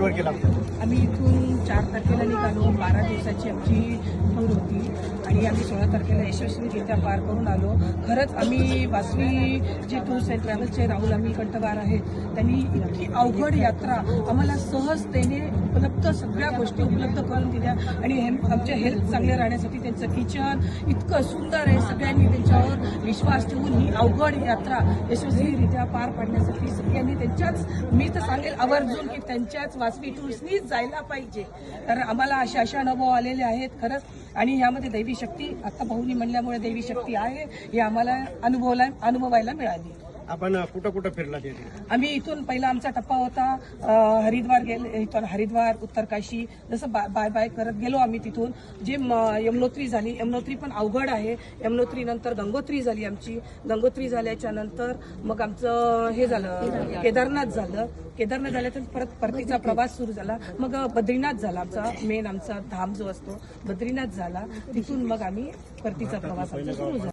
बरोबर केला आम्ही इथून चार तारखेला निघालो. बारा दिवसाची आमची टूर होती. आणि आम्ही सोळा तारखेला यशस्वीरित्या पार करून आलो. खरंच आम्ही वासवी जे टूर्स आहेत ट्रॅव्हल्सचे राहुल आम्ही कंठवार आहेत. त्यांनी इतकी अवघड यात्रा आम्हाला सहजतेने उपलब्ध सगळ्या गोष्टी उपलब्ध करून दिल्या. आणि हे आमच्या हेल्थ चांगले राहण्यासाठी त्यांचं किचन इतकं सुंदर आहे. सगळ्यांनी त्यांच्यावर विश्वास ठेवून ही अवघड यात्रा यशस्वीरित्या पार पाडण्यासाठी सगळ्यांनी त्यांच्याच मी तर सांगेल आवर्जून की त्यांच्याच वासवी टूर्सनीच जायला पाहिजे. कारण आम्हाला असे अशा अनुभव आलेले आहेत खरंच. आणि ह्यामध्ये दैवी शक्ती आता भाऊनी म्हणल्यामुळे दैवी शक्ती आहे हे आम्हाला अनुभवला अनुभवायला मिळाली. आपण कुठं कुठं फिरला आम्ही इथून पहिला आमचा टप्पा होता हरिद्वार गेले इथून हरिद्वार उत्तरकाशी जसं बाय बाय बाय करत गेलो आम्ही तिथून. जे यमुनोत्री झाली यमुनोत्री पण अवघड आहे. यमुनोत्री नंतर गंगोत्री झाली आमची. गंगोत्री झाल्याच्यानंतर मग आमचं हे झालं केदारनाथ झालं. केदारनाथ झाल्यानंतर परत परतीचा प्रवास सुरू झाला. मग बद्रीनाथ झाला आमचा मेन आमचा धाम जो असतो बद्रीनाथ झाला. तिथून मग आम्ही परतीचा प्रवास आमचा सुरू झाला.